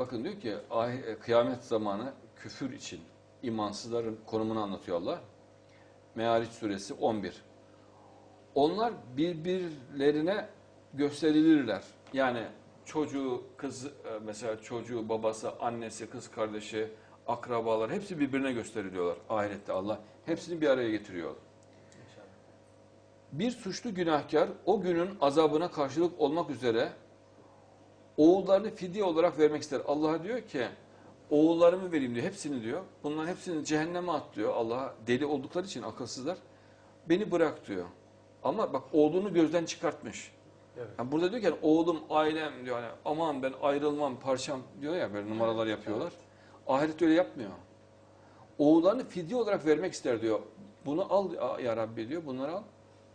Bakın diyor ki e, kıyamet zamanı küfür için imansızların konumunu anlatıyor Allah. Meariç suresi 11. Onlar birbirlerine gösterilirler. Yani çocuğu, kız e, mesela çocuğu, babası, annesi, kız kardeşi, akrabalar hepsi birbirine gösteriliyorlar ahirette Allah. Hepsini bir araya getiriyor. Bir suçlu günahkar o günün azabına karşılık olmak üzere oğullarını fidye olarak vermek ister. Allah diyor ki oğullarımı vereyim diyor. Hepsini diyor. Bunların hepsini cehenneme at diyor. Allah'a deli oldukları için akılsızlar. Beni bırak diyor. Ama bak oğlunu gözden çıkartmış. Evet. Yani burada diyor ki yani, oğlum, ailem diyor. Hani, aman ben ayrılmam, parçam diyor ya böyle numaralar yapıyorlar. Ahiret öyle yapmıyor. Oğullarını fidye olarak vermek ister diyor. Bunu al ya Rabbi diyor. Bunları al.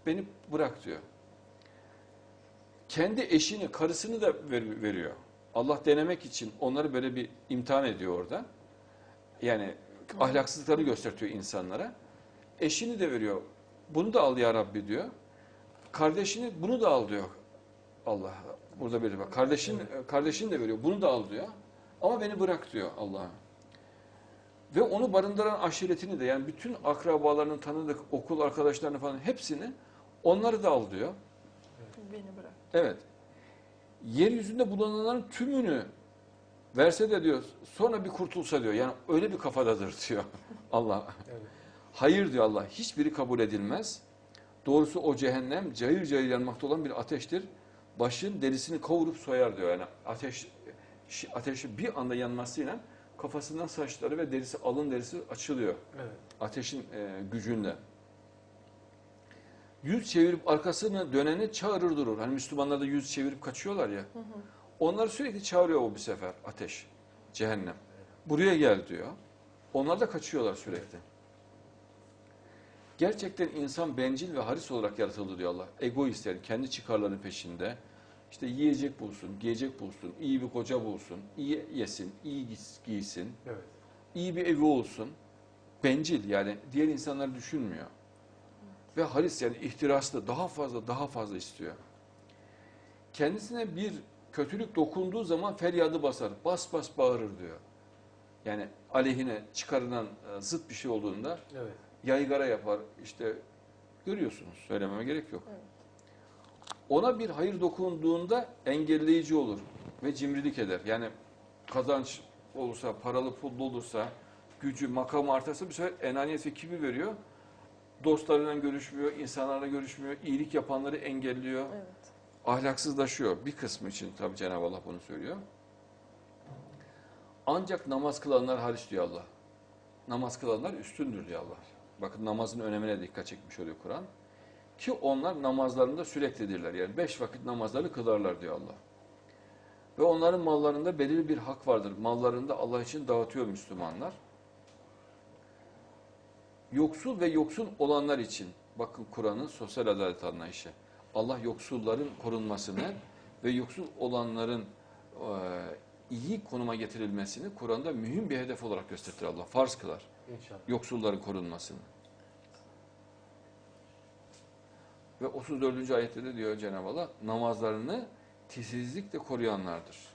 Beni bırak diyor. Kendi eşini, karısını da ver- veriyor. Allah denemek için onları böyle bir imtihan ediyor orada. Yani ahlaksızlıklarını gösteriyor insanlara. Eşini de veriyor. Bunu da al ya Rabbi diyor. Kardeşini bunu da al diyor. Allah burada böyle bak. Kardeşin kardeşini de veriyor. Bunu da al diyor. Ama beni bırak diyor Allah. Ve onu barındıran aşiretini de yani bütün akrabalarını tanıdık, okul arkadaşlarını falan hepsini onları da al diyor. Beni bırak. Evet. Yeryüzünde bulunanların tümünü verse de diyor sonra bir kurtulsa diyor. Yani öyle bir kafadadır diyor Allah. Evet. Hayır diyor Allah. Hiçbiri kabul edilmez. Doğrusu o cehennem cayır cayır yanmakta olan bir ateştir. Başın derisini kavurup soyar diyor. Yani ateş şi- ateşi bir anda yanmasıyla kafasından saçları ve derisi alın derisi açılıyor. Evet. Ateşin e, gücünde. Yüz çevirip arkasını döneni çağırır durur. Hani Müslümanlar da yüz çevirip kaçıyorlar ya. Onlar sürekli çağırıyor o bir sefer ateş, cehennem. Buraya gel diyor. Onlar da kaçıyorlar sürekli. Gerçekten insan bencil ve haris olarak yaratıldı diyor Allah. Egoist yani kendi çıkarlarının peşinde. İşte yiyecek bulsun, giyecek bulsun, iyi bir koca bulsun, iyi yesin, iyi giys- giysin, Evet. iyi bir evi olsun. Bencil yani diğer insanları düşünmüyor. Ve haris yani ihtiraslı daha fazla daha fazla istiyor. Kendisine bir kötülük dokunduğu zaman feryadı basar. Bas bas bağırır diyor. Yani aleyhine çıkarılan e, zıt bir şey olduğunda Evet. yaygara yapar. İşte görüyorsunuz. Söylememe gerek yok. Evet. Ona bir hayır dokunduğunda engelleyici olur ve cimrilik eder. Yani kazanç olursa, paralı pullu olursa, gücü, makamı artarsa bir sefer enaniyet ve kibir veriyor. Dostlarıyla görüşmüyor, insanlarla görüşmüyor, iyilik yapanları engelliyor, Evet. ahlaksızlaşıyor. Bir kısmı için tabii Cenab-ı Allah bunu söylüyor. Ancak namaz kılanlar hariç diyor Allah. Namaz kılanlar üstündür diyor Allah. Bakın namazın önemine dikkat çekmiş oluyor Kur'an. Ki onlar namazlarında süreklidirler. Yani beş vakit namazlarını kılarlar diyor Allah. Ve onların mallarında belirli bir hak vardır. Mallarında Allah için dağıtıyor Müslümanlar. Yoksul ve yoksul olanlar için bakın Kur'an'ın sosyal adalet anlayışı. Allah yoksulların korunmasını ve yoksul olanların e, iyi konuma getirilmesini Kur'an'da mühim bir hedef olarak gösterir Allah. Farz kılar İnşallah. yoksulların korunmasını. Ve 34. ayette de diyor Cenab-ı Allah namazlarını titizlikle koruyanlardır.